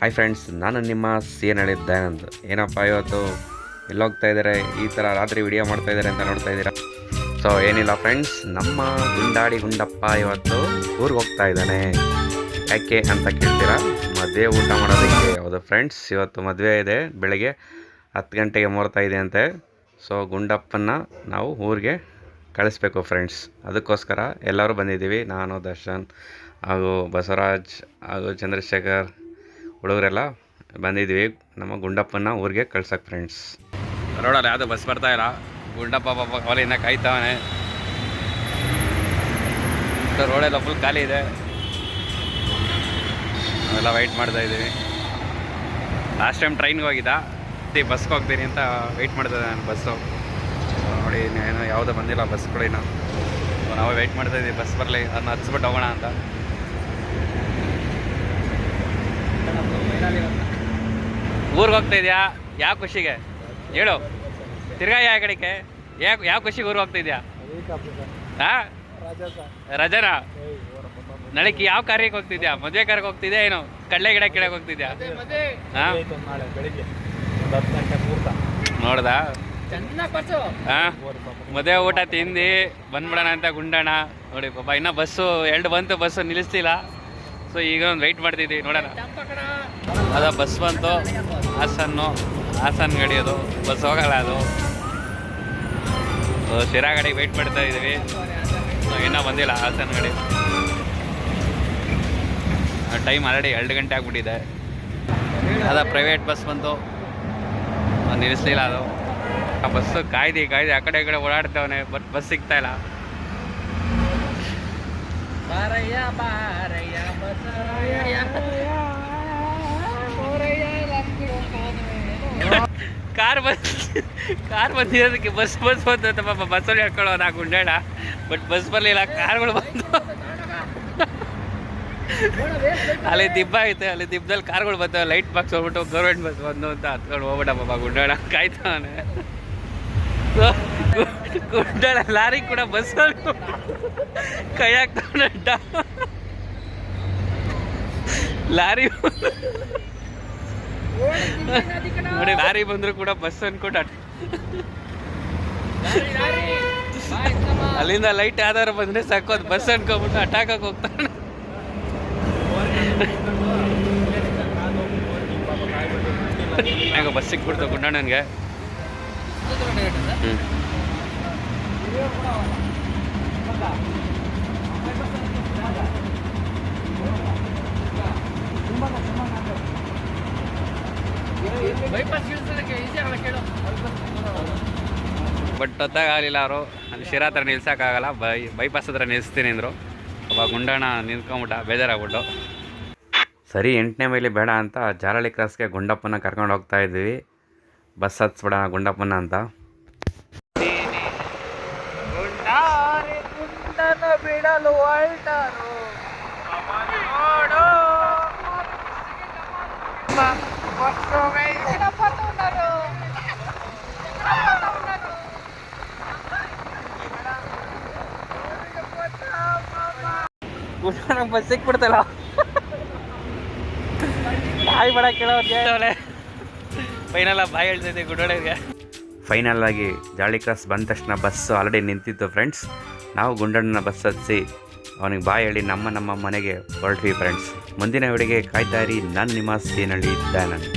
Hi friends ನಾನು ನಿಮ್ಮ scene N Dayanand ಏನಪ್ಪ ಇವತ್ತು? ಎಲ್ಲೋಗ್ತಾ ಇದ್ದಾರೆ? ಈ ಥರ ರಾತ್ರಿ ವಿಡಿಯೋ ಮಾಡ್ತಾ ಇದ್ದಾರೆ ಅಂತ ನೋಡ್ತಾ ಇದ್ದೀರಾ? ಸೊ ಏನಿಲ್ಲ ಫ್ರೆಂಡ್ಸ್ ನಮ್ಮ ಗುಂಡಾಡಿ ಗುಂಡಪ್ಪ ಇವತ್ತು ಊರಿಗೆ ಹೋಗ್ತಾ ಇದ್ದಾನೆ. ಯಾಕೆ ಅಂತ ಕೇಳ್ತೀರಾ? ಮದುವೆ ಊಟ ಮಾಡೋದಕ್ಕೆ. ಹೌದು ಫ್ರೆಂಡ್ಸ್ ಇವತ್ತು ಮದುವೆ ಇದೆ. ಬೆಳಗ್ಗೆ ಹತ್ತು ಗಂಟೆಗೆ ಮುಹೂರ್ತ ಇದೆ ಅಂತೆ. ಸೊ ಗುಂಡಪ್ಪನ ನಾವು ಊರಿಗೆ ಕಳಿಸ್ಬೇಕು ಫ್ರೆಂಡ್ಸ್ ಅದಕ್ಕೋಸ್ಕರ ಎಲ್ಲರೂ ಬಂದಿದ್ದೀವಿ. ನಾನು, ದರ್ಶನ್ ಹಾಗೂ ಬಸವರಾಜ್ ಹಾಗೂ ಚಂದ್ರಶೇಖರ್ ಹುಡುಗರೆಲ್ಲ ಬಂದಿದ್ವಿ. ನಮ್ಮ ಗುಂಡಪ್ಪನ ಊರಿಗೆ ಕಳ್ಸಕ್ಕೆ ಫ್ರೆಂಡ್ಸ್ ರೋಡಲ್ಲಿ ಯಾವುದು ಬಸ್ ಬರ್ತಾ ಇಲ್ಲ. ಗುಂಡಪ್ಪ ಪಾಪ ಕಾಲಿಂದ ಕಾಯ್ತಾವನೆ. ರೋಡೆಲ್ಲ ಫುಲ್ ಖಾಲಿ ಇದೆ. ಎಲ್ಲ ವೆಯ್ಟ್ ಮಾಡ್ತಾ ಇದ್ದೀವಿ. ಲಾಸ್ಟ್ ಟೈಮ್ ಟ್ರೈನ್ಗೆ ಹೋಗಿದ್ದ. ಬಸ್ಗೆ ಹೋಗ್ತೀನಿ ಅಂತ ವೆಯ್ಟ್ ಮಾಡ್ತಾ ನಾನು ಬಸ್ಸು ನೋಡಿ ಏನೋ ಯಾವುದೋ ಬಂದಿಲ್ಲ ಬಸ್ಗಳು ಇನ್ನು. ನಾವೇ ವೆಯ್ಟ್ ಮಾಡ್ತಾ ಇದ್ದೀವಿ ಬಸ್ ಬರಲಿ. ಅದನ್ನ ಹಚ್ಬಿಟ್ಟು ಹೋಗೋಣ ಅಂತ. ಊರಿಗೆ ಹೋಗ್ತಾ ಇದೆಯಾ? ಯಾವ ಖುಷಿಗೆ? ಹೇಳು. ತಿರ್ಗಾ ಯಾವ ಕಡೆಗೆ? ಯಾವ ಯಾವ ಖುಷಿಗೆ ಊರಿಗೆ ಹೋಗ್ತಾ ಇದೆಯಾ? ಹಾಂ? ರಜನಾ? ನಳಿಕೆ ಯಾವ ಕಾರ್ಯಕ್ಕೆ ಹೋಗ್ತಿದ್ಯಾ? ಮದುವೆ ಕಾರ್ಯಕ್ಕೆ ಹೋಗ್ತಿದ್ಯಾ ಏನು? ಕಡಲೆ ಗಿಡ ಕೆಳಗೆ ಹೋಗ್ತಿದ್ಯಾ? ಹಾಂ? ನೋಡ್ದಾ? ಹಾಂ? ಮದುವೆ ಊಟ ತಿಂದು ಬಂದ್ಬಿಡೋಣ ಅಂತ ಗುಂಡೋಣ. ನೋಡಿ ಪಾಪ ಇನ್ನೂ ಬಸ್ಸು ಎರಡು ಬಂತು ಬಸ್ಸು ನಿಲ್ಲಿಸ್ತಿಲ್ಲ. ಸೊ ಈಗ ಒಂದು ವೆಯ್ಟ್ ಮಾಡ್ತಿದ್ವಿ ನೋಡೋಣ. ಅದ ಬಸ್ ಬಂತು. ಹಾಸನ್ನು, ಹಾಸನ್ ಗಾಡಿ ಅದು, ಬಸ್ ಹೋಗಲ್ಲ ಅದು. ಶಿರಾ ಗಾಡಿಗೆ ವೆಯ್ಟ್ ಮಾಡ್ತಾ ಇದ್ದೀವಿ. ಇನ್ನೂ ಬಂದಿಲ್ಲ ಹಾಸನ್ ಗಡಿ. ಟೈಮ್ ಆಲ್ರೆಡಿ ಎರಡು ಗಂಟೆ ಆಗ್ಬಿಟ್ಟಿದೆ. ಅದ ಪ್ರೈವೇಟ್ ಬಸ್ ಬಂತು. ನಿಲ್ಲಿಸ್ಲಿಲ್ಲ ಅದು. ಆ ಬಸ್ಸು ಕಾಯ್ದು ಕಾಯ್ದು ಆ ಕಡೆ ಈ ಕಡೆ ಓಡಾಡ್ತವನೆ ಬಟ್ ಬಸ್ ಸಿಗ್ತಾ ಇಲ್ಲ. ಬಾರಯ್ಯ ಬಾರಯ್ಯ ಬಸವಯ್ಯ ಕಾರ್ ಬಸ್ ಕಾರ್ ಬಂದಿರೋದಕ್ಕೆ ಬಸ್ ಬಸ್ ಬಂತು ಅಂತ ಪಾಪ ಬಸ್ಸಲ್ಲಿ ಹಾಕೊಳ್ಳೋ ನಾ ಗುಂಡಾಡ ಬಟ್ ಬಸ್ ಬರಲಿಲ್ಲ, ಕಾರ್ಗಳು ಬಂದು. ಅಲ್ಲಿ ದಿಬ್ಬ ಐತೆ, ಅಲ್ಲಿ ದಿಬ್ಬದಲ್ಲಿ ಕಾರ್ಗಳು ಬರ್ತವೆ ಲೈಟ್ ಬಾಕ್ಸ್ ಹೋಗ್ಬಿಟ್ಟು ಗೌರ್ಮೆಂಟ್ ಬಸ್ ಬಂದು ಅಂತ ಹತ್ಕೊಂಡು ಹೋಗ್ಬಿಟ್ಟ ಪಾಪ ಗುಂಡಾಡ ಕಾಯ್ತಾವನೆ ಗುಂಡಾಳ ಲಾರಿ ಕೂಡ ಬಸ್ ಕೈ ಹಾಕ್ತಾವನೆ ಲಾರಿ ನೋಡಿ, ಲಾರಿ ಬಂದ್ರು ಕೂಡ ಬಸ್ ಅನ್ಕೊಂಡು ಅಟ್- ಅಲ್ಲಿಂದ ಲೈಟ್ ಯಾವ್ದಾರು ಬಂದ್ರೆ ಸಾಕು ಬಸ್ ಅನ್ಕೊಂಬಿಟ್ಟು ಅಟ್ಯಾಕಕ್ಕೆ ಹೋಗ್ತಾನೆ. ಬಸ್ ಸಿಕ್ಬಿಡ್ತು ಗುಂಡಣ್ಣನಿಗೆ. ಹ್ಞೂ ಬಟ್ ಹೊತ್ತಾಗ ಆಗಲಿಲ್ಲ ಅವರು. ಅಲ್ಲಿ ಶಿರಾ ಹತ್ರ ನಿಲ್ಸೋಕ್ಕಾಗಲ್ಲ. ಬೈ ಬೈಪಾಸ್ ಹತ್ರ ನಿಲ್ಲಿಸ್ತೀನಿ ಅಂದರು. ಒಬ್ಬ ಗುಂಡಣ್ಣ ನಿಂತ್ಕೊಂಬಿಟ್ಟ ಬೇಜಾರಾಗ್ಬಿಟ್ಟು ಸರಿ ಎಂಟನೇ ಮೈಲಿ ಬೇಡ ಅಂತ ಜಾರಳಿ ಕ್ರಾಸ್ಗೆ ಗುಂಡಪ್ಪನ ಕರ್ಕೊಂಡು ಹೋಗ್ತಾ ಇದ್ವಿ. ಬಸ್ ಹತ್ಸ್ಬಿಡೋಣ ಗುಂಡಪ್ಪನ ಅಂತ. ಬಿಡಲು ಬಸ್ ಸಿಕ್ಬಿಡ್ತಲ್ಲ. ಬಾಯಿ ಬಡ ಕೇಳೋರ್ಗೆ ಫೈನಲ್ಲ ಬಾಯಿ ಹೇಳ್ತೈತೆ ಫೈನಲ್ ಆಗಿ ಜಾಳಿ ಕ್ರಾಸ್ ಬಂದ ತಕ್ಷಣ ಬಸ್ಸು ಆಲ್ರೆಡಿ ನಿಂತಿತ್ತು ಫ್ರೆಂಡ್ಸ್ ನಾವು ಗುಂಡಣ್ಣನ ಬಸ್ ಹತ್ತಿಸಿ ಅವನಿಗೆ ಬಾಯ್ ಹೇಳಿ ನಮ್ಮ ನಮ್ಮ ಮನೆಗೆ ಹೊರಟ್ವಿ ಫ್ರೆಂಡ್ಸ್ ಮುಂದಿನ ಹುಡುಗೆ ಕಾಯ್ತಾ ಇರಿ. ನಾನು ನಿಮ್ಮ ಸೇನಳ್ಳಿ ದಯಾನಂದ್